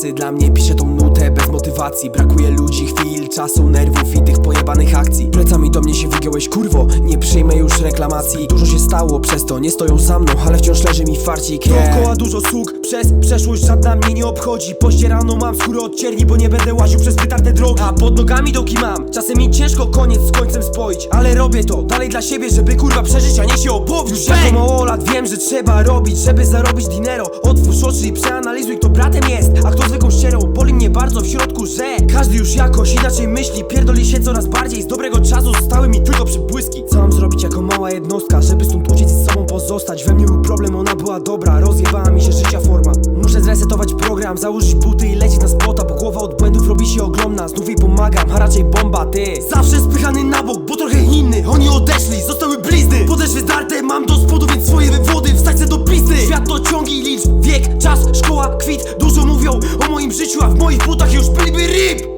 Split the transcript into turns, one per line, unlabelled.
kasy Dla mnie piszę tą nutę bez motywacji. Brakuje ludzi, chwil, czasu, nerwów i tych pojebanych akcji. Plecami do mnie się wygiąłeś kurwo, nie przyjmę już reklamacji. Dużo się stało, przez to nie stoją za mną, ale wciąż leży mi farcik yeah. Dookoła dużo sług, przez przeszłość żadna mnie nie obchodzi. Pościerano mam skórę od cierni, bo nie będę łaził przez wytarte drogi. A pod nogami dołki mam, czasem mi ciężko koniec z końcem spoić Ale robię to dalej dla siebie, żeby kurwa przeżyć, a nie się opowić Już jako mało lat wiem, że trzeba robić, żeby zarobić dinero. Otwórz oczy i przeanalizuj, kto bratem jest, a kto zwykłą ścierą. Boli mnie bardzo w środku, że każdy już jakoś inaczej myśli. Pierdoli się coraz bardziej, z dobrego czasu zostały mi tylko przybłyski. Co mam zrobić jako mała jednostka, żeby stąd uciec i z sobą pozostać? We mnie był problem, ona była dobra, rozjebała mi się życia forma. Muszę zresetować program, założyć buty i lecieć na spota Bo głowa od błędów robi się ogromna, znów jej pomagam, a raczej bomba, ty. Zawsze spychany na bok, bo trochę inny, oni odeszli, zostały blizny. Podeszwy zdarte, mam do spodu, więc swoje wywody wstać se do pizdy. Świat to ciągi liczb, wiek, czas, szkoła, kwit. Dużo mówią o moim życiu, a w moich butach już byliby rip